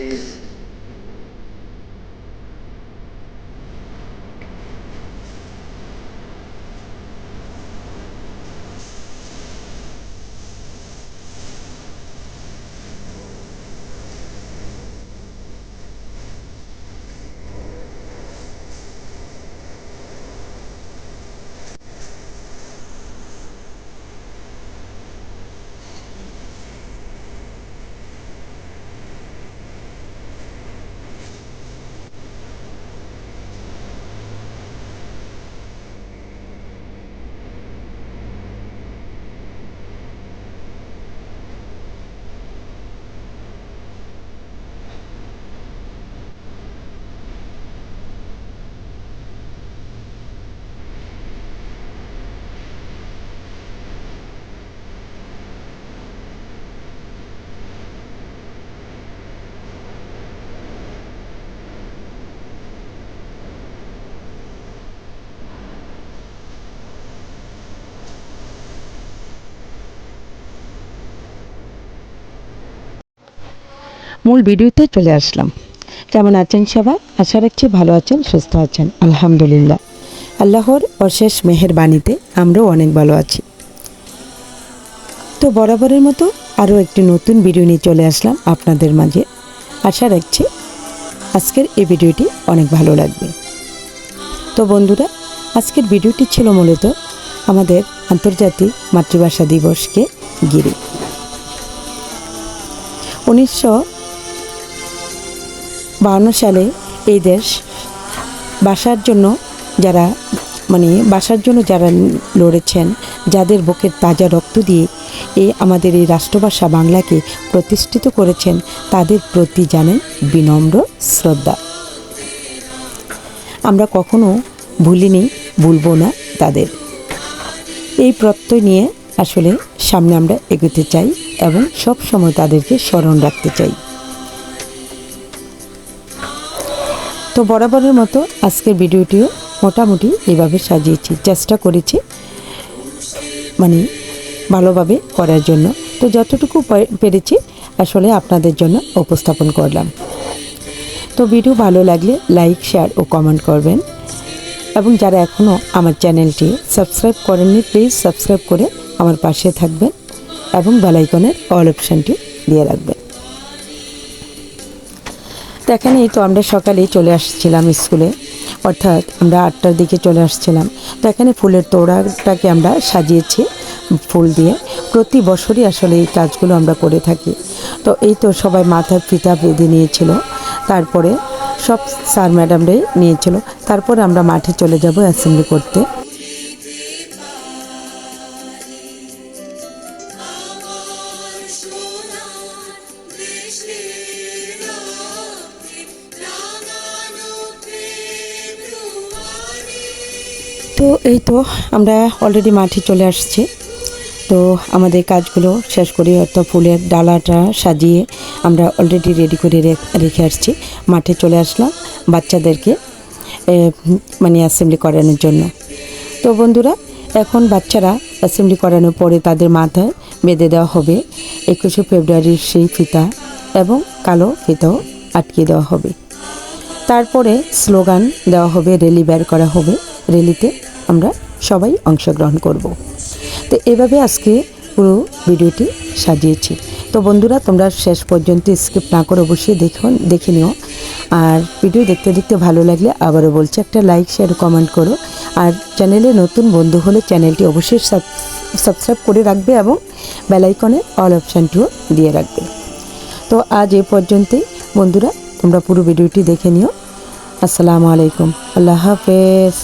este, মূল ভিডিওতে চলে আসলাম। কেমন আছেন সবাই? আশা রাখছি ভালো আছেন, সুস্থ আছেন। আলহামদুলিল্লাহ। আল্লাহর অশেষ মেহেরবাণীতে আমরাও অনেক ভালো আছি। তো বরাবরের মতো আরও একটি নতুন ভিডিও নিয়ে চলে আসলাম আপনাদের মাঝে। আশা রাখছি আজকের এই ভিডিওটি অনেক ভালো লাগবে। তো বন্ধুরা, আজকের ভিডিওটি ছিল মূলত আমাদের আন্তর্জাতিক মাতৃভাষা দিবসকে ঘিরে। উনিশশো বাহান্ন সালে এই দেশ বাসার জন্য যারা মানে বাসার জন্য যারা লড়েছেন, যাদের বুকের তাজা রক্ত দিয়ে এই আমাদের এই রাষ্ট্রভাষা বাংলাকে প্রতিষ্ঠিত করেছেন, তাদের প্রতি জানেন বিনম্র শ্রদ্ধা। আমরা কখনো ভুলিনি, ভুলবো না তাদের। এই প্রত্যয় নিয়ে আসলে সামনে আমরা এগোতে চাই এবং সব সময় তাদেরকে স্মরণ রাখতে চাই। তো বরাবরের মতো আজকের ভিডিওটিও মোটামুটি এইভাবে সাজিয়েছি, চেষ্টা করেছি মানে ভালোভাবে করার জন্য। তো যতটুকু পেরেছি আসলে আপনাদের জন্য উপস্থাপন করলাম। তো ভিডিও ভালো লাগলে লাইক, শেয়ার ও কমেন্ট করবেন। এবং যারা এখনও আমার চ্যানেলটি সাবস্ক্রাইব করেননি, প্লিজ সাবস্ক্রাইব করে আমার পাশে থাকবেন এবং বেলাইকনের অল অপশানটি দিয়ে রাখবেন। তো এখানেই তো আমরা সকালেই চলে আসছিলাম স্কুলে। অর্থাৎ আমরা আটটার দিকে চলে আসছিলাম। তো এখানে ফুলের তোড়াটাকে আমরা সাজিয়েছি ফুল দিয়ে। প্রতি বছরই আসলে এই কাজগুলো আমরা করে থাকি। তো এই তো সবাই মাথায় ফিতা বেঁধে নিয়েছিল। তারপরে সব স্যার ম্যাডামরাই নিয়েছিল। তারপরে আমরা মাঠে চলে যাব অ্যাসেম্বলি করতে। তো এই তো আমরা অলরেডি মাঠে চলে আসছি। তো আমাদের কাজগুলো শেষ করে অর্থাৎ ফুলের ডালাটা সাজিয়ে আমরা অলরেডি রেডি করে রেখে আসছি। মাঠে চলে আসলাম বাচ্চাদেরকে মানে অ্যাসেম্বলি করানোর জন্য। তো বন্ধুরা, এখন বাচ্চারা অ্যাসেম্বলি করানোর পরে তাদের মাথায় বেঁধে দেওয়া হবে। একুশে ফেব্রুয়ারির সেই ফিতা এবং কালো ফিতাও আটকে দেওয়া হবে। তারপরে স্লোগান দেওয়া হবে রেলি বের করা হবে। র্যালিতে আমরা সবাই অংশগ্রহণ করব। তো এভাবে আজকে পুরো ভিডিওটি সাজিয়েছি। তো বন্ধুরা, তোমরা শেষ পর্যন্ত স্কিপ না করে অবশ্যই দেখুন দেখে নিও। আর ভিডিও দেখতে দেখতে ভালো লাগলে আবারও বলছি, একটা লাইক, শেয়ার, কমেন্ট করো। আর চ্যানেলে নতুন বন্ধু হলে চ্যানেলটি অবশ্যই সাবস্ক্রাইব করে রাখবে এবং বেলাইকনে অল অপশানটিও দিয়ে রাখবে। তো আজ এ পর্যন্তই। বন্ধুরা, তোমরা পুরো ভিডিওটি দেখে নিও। আসসালামু আলাইকুম। আল্লাহ হাফেজ।